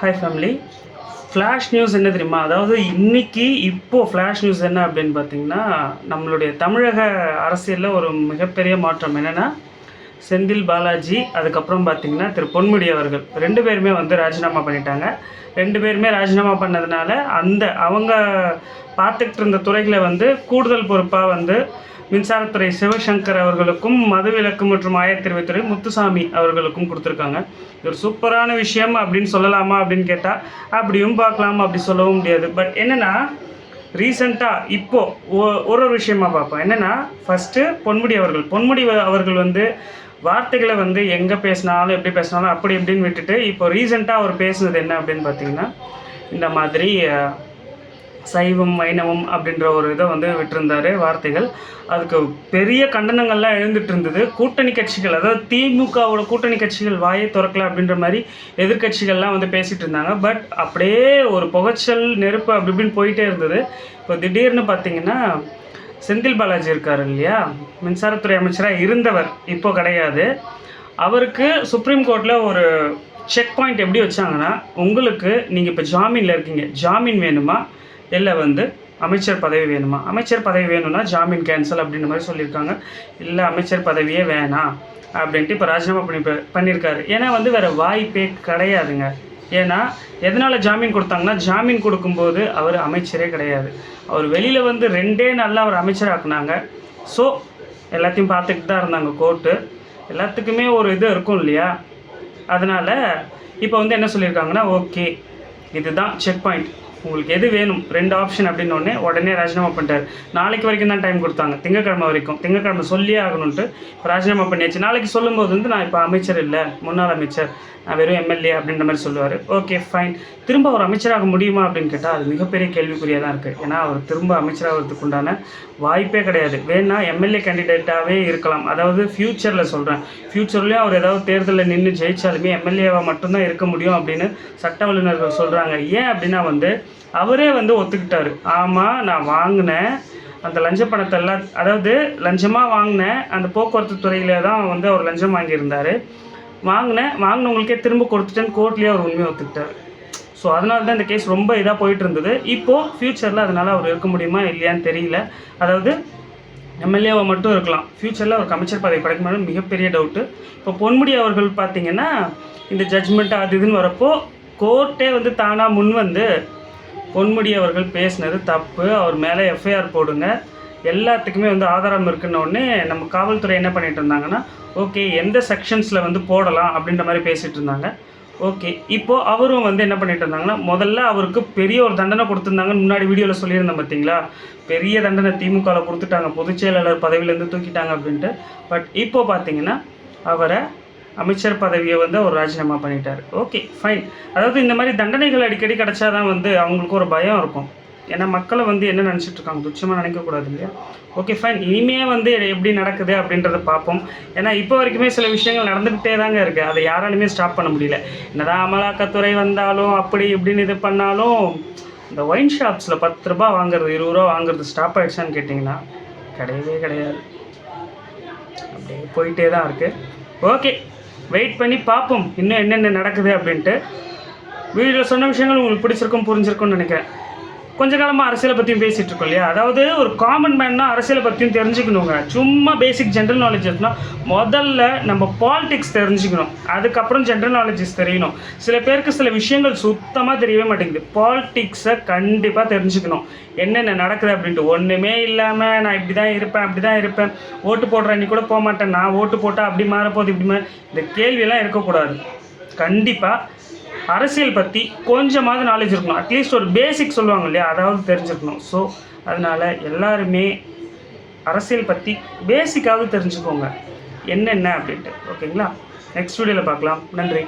Hi family flash news என்ன தெரியுமா? அதாவது இன்னைக்கு இப்போது ஃப்ளாஷ் நியூஸ் என்ன அப்படின்னு பார்த்தீங்கன்னா நம்மளுடைய தமிழக அரசியலில் ஒரு மிகப்பெரிய மாற்றம். என்னென்னா செந்தில் பாலாஜி அதுக்கப்புறம் பார்த்தீங்கன்னா திரு பொன்முடி அவர்கள். ரெண்டு பேருமே வந்து ராஜினாமா பண்ணிட்டாங்க. ரெண்டு பேருமே ராஜினாமா பண்ணதுனால அந்த அவங்க பார்த்துக்கிட்டு இருந்த துறைகளை வந்து கூடுதல் பொறுப்பாக வந்து மின்சாரத்துறை சிவசங்கர் அவர்களுக்கும் மதுவிலக்கு மற்றும் ஆயத்தெரிவுத்துறை முத்துசாமி அவர்களுக்கும் கொடுத்துருக்காங்க. இது ஒரு சூப்பரான விஷயம் அப்படின்னு சொல்லலாமா அப்படின்னு கேட்டால் அப்படியும் பார்க்கலாம் அப்படி சொல்லவும் முடியாது. பட் என்னென்னா ரீசண்டாக இப்போது ஒரு ஒரு விஷயமா பார்ப்போம். என்னென்னா ஃபஸ்ட்டு பொன்முடி அவர்கள். பொன்முடி அவர்கள் வந்து வார்த்தைகளை வந்து எங்கே பேசினாலும் எப்படி பேசினாலும் அப்படி இப்படின்னு விட்டுட்டு இப்போ ரீசெண்டாக அவர் பேசுனது என்ன அப்படின்னு பார்த்தீங்கன்னா இந்த மாதிரி சைவம் வைணவம் அப்படின்ற ஒரு இதை வந்து விட்டுருந்தார் வார்த்தைகள். அதுக்கு பெரிய கண்டனங்கள்லாம் எழுந்துட்டு இருந்தது. கூட்டணி கட்சிகள் அதாவது திமுகவோட கூட்டணி கட்சிகள் வாயை திறக்கல அப்படின்ற மாதிரி எதிர்க்கட்சிகள்லாம் வந்து பேசிகிட்டு இருந்தாங்க. பட் அப்படியே ஒரு புகைச்சல் நெருப்பு அப்படி இப்படின்னு போயிட்டே இருந்தது. இப்போ திடீர்னு பார்த்தீங்கன்னா செந்தில் பாலாஜி இருக்கார் இல்லையா? மின்சாரத்துறை அமைச்சராக இருந்தவர் இப்போ கிடையாது. அவருக்கு சுப்ரீம் கோர்ட்டில் ஒரு செக் பாயிண்ட் எப்படி வச்சாங்கன்னா உங்களுக்கு நீங்கள் இப்போ ஜாமீனில் இருக்கீங்க. ஜாமீன் வேணுமா? இல்லை வந்து அமைச்சர் பதவி வேணுமா? அமைச்சர் பதவி வேணும்னா ஜாமீன் கேன்சல் அப்படின்ற மாதிரி சொல்லியிருக்காங்க. இல்லை அமைச்சர் பதவியே வேணாம் அப்படின்ட்டு இப்போ ராஜினாமா பண்ணி பண்ணியிருக்காரு. ஏன்னா வந்து வேறு வாய்ப்பே கிடையாதுங்க. ஏன்னா எதனால் ஜாமீன் கொடுத்தாங்கன்னா ஜாமீன் கொடுக்கும்போது அவர் அமைச்சரே கிடையாது. அவர் வெளியில் வந்து ரெண்டே நாளில் அவர் அமைச்சராக்குனாங்க ஸோ எல்லாத்தையும் பார்த்துக்கிட்டு தான் இருந்தாங்க கோர்ட்டு. எல்லாத்துக்குமே ஒரு இது இருக்கும் இல்லையா? அதனால் இப்போ வந்து என்ன சொல்லியிருக்காங்கன்னா ஓகே இதுதான் செக் பாயிண்ட் உங்களுக்கு எது வேணும் ரெண்டு ஆப்ஷன் அப்படின்னு உடனே உடனே ராஜினாமா பண்ணிட்டார். நாளைக்கு வரைக்கும் தான் டைம் கொடுத்தாங்க. திங்கக்கிழமை வரைக்கும். திங்கக்கிழமை சொல்லியே ஆகணுன்ட்டு இப்போ ராஜினாமா பண்ணியாச்சு. நாளைக்கு சொல்லும்போது வந்து நான் இப்போ அமைச்சர் இல்லை முன்னாள் அமைச்சர். நான் வெறும் எம்எல்ஏ அப்படின்ற மாதிரி சொல்லுவார். ஓகே ஃபைன் திரும்ப அவர் அமைச்சராக முடியுமா அப்படின்னு கேட்டால் அது மிகப்பெரிய கேள்விக்குறியாக தான் இருக்குது ஏன்னா அவர் திரும்ப அமைச்சராகிறதுக்கு உண்டான வாய்ப்பே கிடையாது. வேணா எம்எல்ஏ கேண்டிடேட்டாகவே இருக்கலாம். அதாவது ஃப்யூச்சரில் சொல்கிறேன் ஃப்யூச்சர்லேயும் அவர் ஏதாவது தேர்தலில் நின்று ஜெயிச்சாலுமே எம்எல்ஏவாக மட்டும்தான் இருக்க முடியும் அப்படின்னு சட்ட வல்லுநர்கள் சொல்கிறாங்க ஏன் அப்படின்னா வந்து அவரே வந்து ஒத்துக்கிட்டாரு. ஆமாம் நான் வாங்கினேன். அந்த லஞ்ச பணத்தை எல்லாம் அதாவது லஞ்சமாக வாங்கினேன். அந்த போக்குவரத்து துறையில் தான் வந்து அவர் லஞ்சம் வாங்கியிருந்தார். வாங்கினேன். வாங்கினவங்களுக்கே திரும்ப கொடுத்துட்டேன்னு கோர்ட்லேயே அவர் உண்மையை ஒத்துக்கிட்டார். ஸோ அதனால தான் இந்த கேஸ் ரொம்ப இதாக போயிட்டு இருந்தது இப்போது ஃப்யூச்சரில் அதனால் அவர் இருக்க முடியுமா இல்லையான்னு தெரியல. அதாவது எம்எல்ஏவை மட்டும் இருக்கலாம். ஃப்யூச்சரில் அவருக்கு அமைச்சர் பதவி கிடைக்குமான்னு மிகப்பெரிய டவுட்டு இப்போ பொன்முடி அவர்கள் பார்த்தீங்கன்னா இந்த ஜட்ஜ்மெண்ட் அது இதுன்னு வரப்போ கோர்ட்டே வந்து தானாக முன் வந்து பொன்முடி அவர்கள் பேசினது தப்பு. அவர் மேலே எஃப்ஐஆர் போடுங்க. எல்லாத்துக்குமே வந்து ஆதாரம் இருக்குன்னொடனே நம்ம காவல்துறை என்ன பண்ணிட்டு இருந்தாங்கன்னா ஓகே எந்த செக்ஷன்ஸில் வந்து போடலாம்? அப்படின்ற மாதிரி பேசிகிட்டு இருந்தாங்க. ஓகே இப்போது அவரும் வந்து என்ன பண்ணிட்டு இருந்தாங்கன்னா முதல்ல அவருக்கு பெரிய ஒரு தண்டனை கொடுத்துருந்தாங்கன்னு முன்னாடி வீடியோவில் சொல்லியிருந்தேன் பார்த்தீங்களா பெரிய தண்டனை திமுகவில் கொடுத்துட்டாங்க. பொதுச் செயலாளர் பதவியிலேருந்து தூக்கிட்டாங்க அப்படின்ட்டு. பட் இப்போ பார்த்தீங்கன்னா அவரை அமைச்சர் பதவியை வந்து அவர் ராஜினாமா பண்ணிட்டார். ஓகே ஃபைன் அதாவது இந்த மாதிரி தண்டனைகள் அடிக்கடி கிடைச்சாதான் வந்து அவங்களுக்கு ஒரு பயம் இருக்கும். ஏன்னா மக்களை வந்து என்ன நினச்சிட்டு இருக்காங்க? துச்சமாக நினைக்கக்கூடாது இல்லையா? ஓகே ஃபைன் இனிமே வந்து எப்படி நடக்குது அப்படின்றத பார்ப்போம். ஏன்னா இப்போ வரைக்குமே சில விஷயங்கள் நடந்துக்கிட்டே தாங்க இருக்குது அதை யாராலுமே ஸ்டாப் பண்ண முடியல. என்னதான் அமலாக்கத்துறை வந்தாலும் அப்படி இப்படின்னு இது பண்ணாலும் இந்த ஒயின் ஷாப்ஸில் பத்து ரூபா வாங்குறது இருபது ரூபா வாங்குறது ஸ்டாப் ஆகிடுச்சான்னு கேட்டிங்கன்னா கிடையவே கிடையாது. அப்படியே போயிட்டே தான் இருக்குது ஓகே வெயிட் பண்ணி பார்ப்போம் இன்னும் என்னென்ன நடக்குது அப்படின்ட்டு. வீடியோவில் சொன்ன விஷயங்கள் உங்களுக்கு பிடிச்சிருக்கும் புரிஞ்சிருக்கும்னு நினைக்கிறேன். கொஞ்ச காலமாக அரசியலை பற்றியும் பேசிகிட்டு இருக்கோம் இல்லையா? அதாவது ஒரு காமன் மேன்னா அரசியலை பற்றியும் தெரிஞ்சுக்கணுங்க. சும்மா பேசிக் ஜென்ரல் நாலேஜ் இருக்குன்னா முதல்ல நம்ம பாலிடிக்ஸ் தெரிஞ்சுக்கணும். அதுக்கப்புறம் ஜென்ரல் நாலேஜஸ் தெரியணும். சில பேருக்கு சில விஷயங்கள் சுத்தமாக தெரியவே மாட்டேங்குது. பாலிடிக்ஸை கண்டிப்பாக தெரிஞ்சுக்கணும். என்னென்ன நடக்குது அப்படின்ட்டு. ஒன்றுமே இல்லாமல் நான் இப்படி தான் இருப்பேன் அப்படி தான் இருப்பேன். ஓட்டு போடுற அன்னைக்கு கூட போக மாட்டேன் நான் ஓட்டு போட்டால் அப்படி மாறப்போகுது இப்படி மாற இந்த கேள்வியெல்லாம் இருக்கக்கூடாது. கண்டிப்பாக அரசியல் பற்றி கொஞ்சமாவது நாலேஜ் இருக்கணும். அட்லீஸ்ட் ஒரு பேசிக் சொல்லுவாங்க இல்லையா? அதாவது தெரிஞ்சுக்கணும். ஸோ அதனால் எல்லாருமே அரசியல் பற்றி பேசிக்காவது தெரிஞ்சுக்கோங்க. என்னென்ன அப்படின்ட்டு. ஓகேங்களா நெக்ஸ்ட் வீடியோவில் பார்க்கலாம். நன்றி.